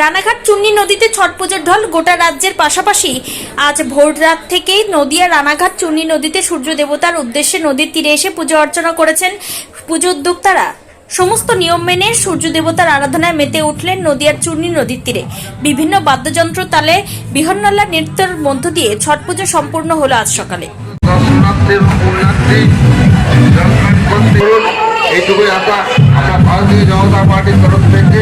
রানাঘাট চুন্নি নদীতে ছট পুজোর ঢল গোটা রাজ্যের পাশাপাশি। আজ ভোর রাত থেকেই নদিয়া রানাঘাট চুন্নি নদীতে সূর্য দেবতার উদ্দেশ্যে নদীর তীরে এসে পুজো অর্চনা করেছেন পুজো উদ্যোক্তারা। সমস্ত নিয়ম মেনে সূর্য দেবতার আরাধনায় মেতে উঠলেন নদিয়ার চূর্ণী নদীর তীরে। বিভিন্ন বাদ্যযন্ত্র তালে বিহন্নলা নৃত্যের মধ্য দিয়ে ছট পুজো সম্পূর্ণ হলো আজ সকালে। এইটুকুই আশা। আমরা ভারতীয় জনতা পার্টির তরফ থেকে